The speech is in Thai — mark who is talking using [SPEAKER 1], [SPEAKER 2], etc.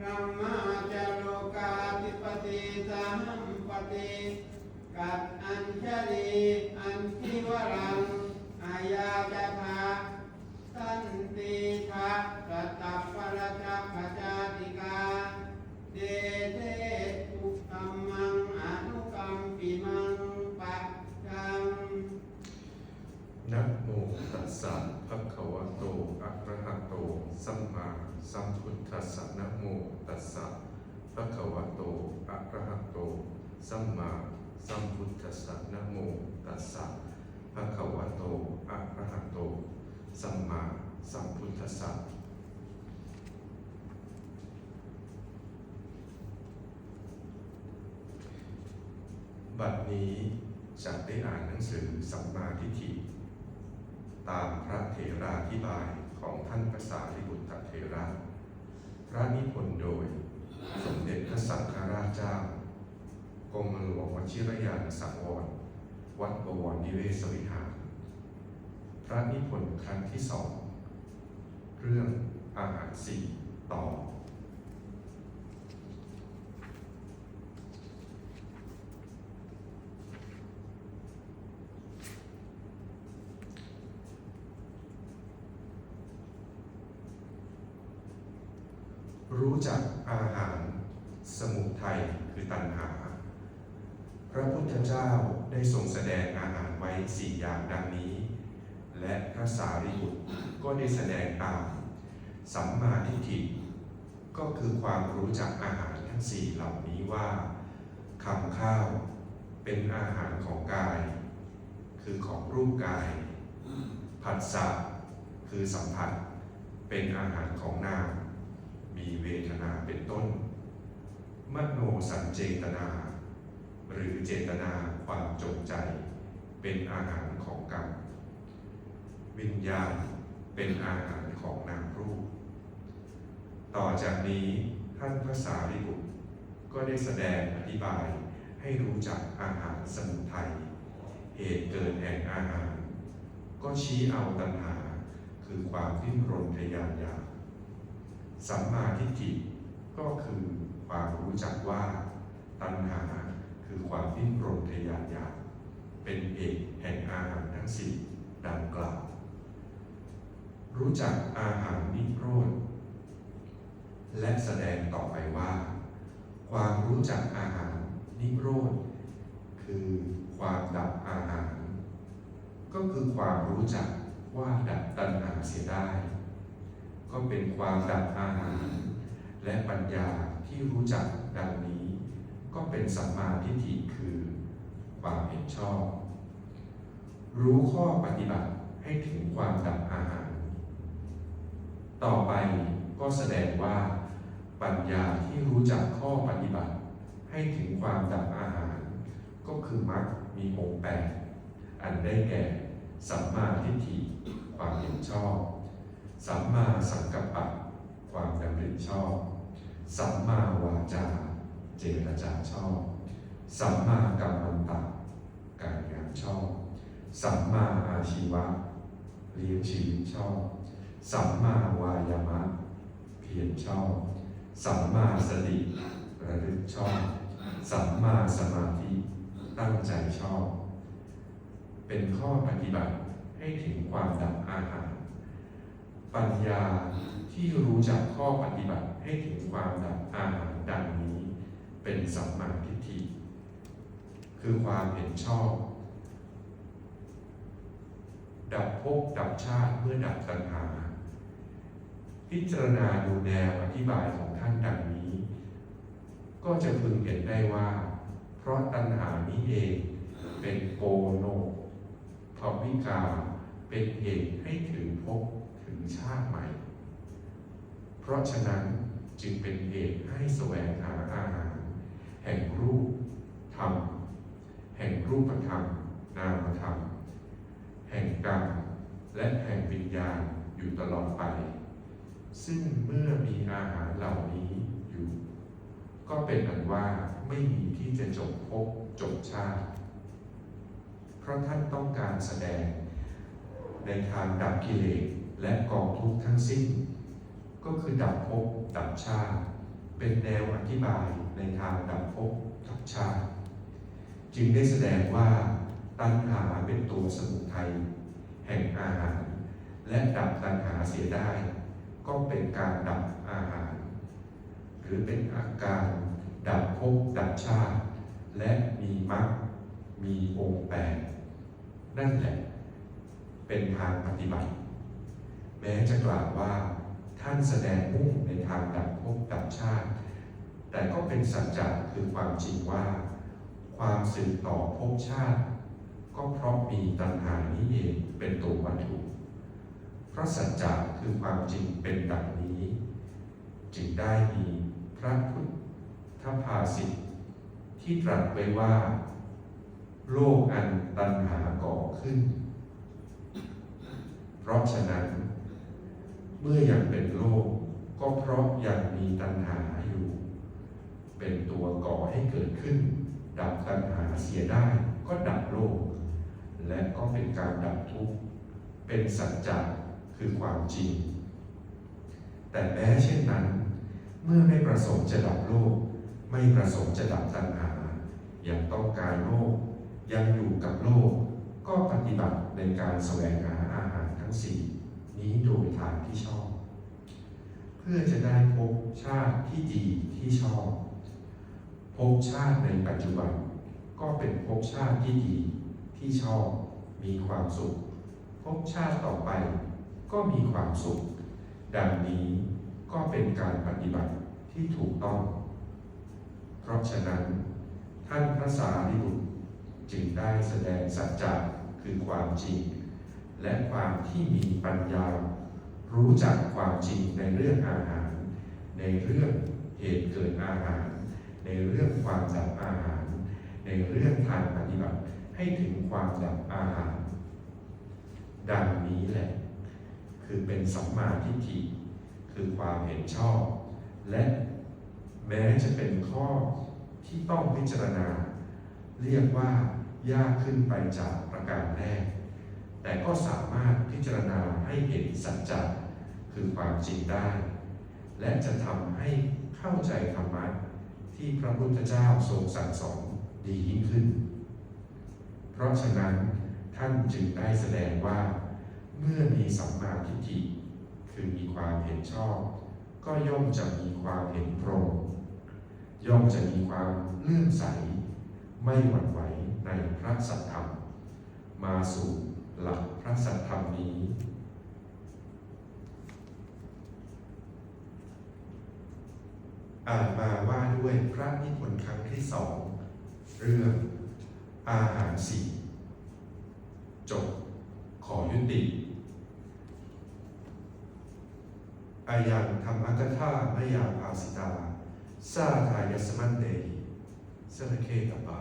[SPEAKER 1] พระมาจโลกาธิปติสหัมปติกัดอัญชลีอันทิวรังอายาจาภาสันติทะสัตตปรจักขจาติกา เดเทตุตัมมังอนุกัมปิมังปัจจัง
[SPEAKER 2] นะโมตัสสะภะคะวะโต อะระหะโต สัมมาสัมพุทธัสสะนะโมตัสสะภะคะวะโต อะระหะโต สัมมาสัมพุทธัสสะนะโมตัสสะภะคะวะโตอะระหะโต สัมมาสัมพุทธัสสะบัดนี้จะได้อ่านหนังสือสัมมาทิฏฐิ ตามพระเถราธิบายของท่านพระสารีบุตรเถระ พระนิพนธ์โดย สมเด็จพระสังฆราชเจ้า กรมหลวงวชิรยานสังวร วัดบวรนิเวศวิหาร พระนิพนธ์ครั้งที่สอง เรื่องอาหารสี่ต่อ รู้จักอาหารสมุทัยคือตัณหา พระพุทธเจ้าได้ทรงแสดงอาหารไว้สี่อย่างดังนี้ และพระสารีบุตรก็ได้แสดงตาม สัมมาทิฏฐิ ก็คือความรู้จักอาหารทั้งสี่เหล่านี้ว่าคำข้าวเป็นอาหารของกาย คือของรูปกาย ผัสสะคือสัมผัส เป็นอาหารของนามมีเวทนาเป็นต้น มโนสัญเจตนา หรือเจตนาความจงใจ เป็นอาหารของกรรม วิญญาณเป็นอาหารของนามรูป ต่อจากนี้ท่านพระสารีบุตรก็ได้แสดงอธิบายให้รู้จักอาหารสมุทัยเหตุเกิดแห่งอาหาร ก็ชี้เอาตัณหาคือความดิ้นรนทยานอยากสัมมาทิฏฐิก็คือความรู้จักว่าตัณหา คือความดิ้นรนทะยานอยากเป็นเหตุแห่งอาหารทั้งสี่ดังกล่าว รู้จักอาหารนิโรธ และแสดงต่อไปว่า ความรู้จักอาหารนิโรธ คือความดับอาหาร ก็คือความรู้จักว่าดับตัณหาเสียได้ ก็เป็นความดับอาหาร และปัญญาที่รู้จักดังนี้ ก็เป็นสัมมาทิฏฐิคือความเห็นชอบ รู้ข้อปฏิบัติให้ถึงความดับอาหาร ต่อไปก็แสดงว่า ปัญญาที่รู้จักข้อปฏิบัติ ให้ถึงความดับอาหาร ก็คือมรรคมีองค์แปดอันได้แก่ สัมมาทิฏฐิความเห็นชอบ สัมมาสังกัปปะความดำริชอบ สัมมาวาจา เจรจาชอบสัมมากัมมันตะการงานชอบสัมมาอาชีวะเลี้ยงชีวิตชอบสัมมาวายามะเพียรชอบสัมมาสติระลึกชอบสัมมาสมาธิตั้งใจชอบ เป็นข้อปฏิบัติให้ถึงความดับอาหาร ปัญญาที่รู้จักข้อปฏิบัติให้ถึงความดับอาหารดังนี้ เป็นสัมมาทิฏฐิคือความเห็นชอบ ดับภพดับชาติเมื่อดับตัณหา พิจารณาดูแนวอธิบายของท่านดังนี้ ก็จะพึงเห็นได้ว่า เพราะตัณหานี้เองเป็นโกโนภวิกาเป็นเหตุให้ถึงภพถึงชาติใหม่ เพราะฉะนั้นจึงเป็นเหตุให้แสวงหาอาหาร แห่งรูปธรรม แห่งรูปธรรม นามธรรม แห่งกรรมและแห่งวิญญาณอยู่ตลอดไป ซึ่งเมื่อมีอาหารเหล่านี้อยู่ ก็เป็นอันว่าไม่มีที่จะจบภพจบชาติ เพราะท่านต้องการแสดงในทางดับกิเลสและกองทุกข์ทั้งสิ้น ก็คือดับภพดับชาติ เป็นแนวอธิบายในทางดับภพกับชาติ จึงได้แสดงว่าตัณหาเป็นตัวสมุทัยแห่งอาหาร และดับตัณหาเสียได้ ก็เป็นการดับอาหาร หรือเป็นอาการดับภพดับชาติ และมีมรรคมีองค์แปดนั่นแหละ เป็นทางปฏิบัติ แม้จะกล่าวว่าท่านแสดงมุ่งในทางดับภพ แต่ก็เป็นสัจจะคือความจริงว่า ความสืบต่อภพชาติ ก็เพราะมีตัณหานี้เองเป็นตัววัตถุเพราะสัจจะคือความจริงเป็นดังนี้ จึงได้มีพระพุทธภาษิตที่ตรัสไว้ว่า โลกอันตัณหาก่อขึ้น เพราะฉะนั้น เมื่อยังเป็นโลกก็เพราะยังมีตัณหาอยู่ ก่อให้เกิดขึ้น ดับตัณหาเสียได้ก็ดับโลก และก็เป็นการดับทุกข์เป็นสัจจะคือความจริง แต่แม้เช่นนั้น เมื่อไม่ประสงค์จะดับโลก ไม่ประสงค์จะดับตัณหา ยังต้องการโลก ยังอยู่กับโลก ก็ปฏิบัติในการแสวงหาอาหารทั้งสี่นี้โดยทางที่ชอบ เพื่อจะได้พบชาติที่ดีที่ชอบ ภพชาติในปัจจุบัน ก็เป็นภพชาติที่ดีที่ชอบมีความสุขภพชาติต่อไปก็มีความสุข ดังนี้ก็เป็นการปฏิบัติที่ถูกต้อง เพราะฉะนั้น ท่านพระสารีบุตรจึงได้แสดงสัจจะคือความจริง และความที่มีปัญญา รู้จักความจริงในเรื่องอาหาร ในเรื่องเหตุเกิดอาหาร ในเรื่องความดับอาหาร ในเรื่องทางปฏิบัติให้ถึงความดับอาหาร ดังนี้แหละ คือเป็นสัมมาทิฏฐิคือความเห็นชอบ และแม้จะเป็นข้อที่ต้องพิจารณา เรียกว่ายากขึ้นไปจากประการแรก แต่ก็สามารถพิจารณาให้เห็นสัจจะคือความจริงได้ และจะทำให้เข้าใจธรรมะ ที่พระพุทธเจ้าทรงสั่งสอนดียิ่งขึ้น เพราะฉะนั้นท่านจึงได้แสดงว่า เมื่อมีสัมมาทิฏฐิคือมีความเห็นชอบ ก็ย่อมจะมีความเห็นตรงย่อมจะมีความเลื่อมใส ไม่หวั่นไหวในพระสัทธรรม มาสู่หลักพระสัทธรรมนี้ อ่านมาว่าด้วยพระนิพนธ์ครั้งที่สอง เรื่องอาหารสี่จบขอยุติอายังธรรมกถามยาภาสิตา ซาทายสมันเตสระเคตบา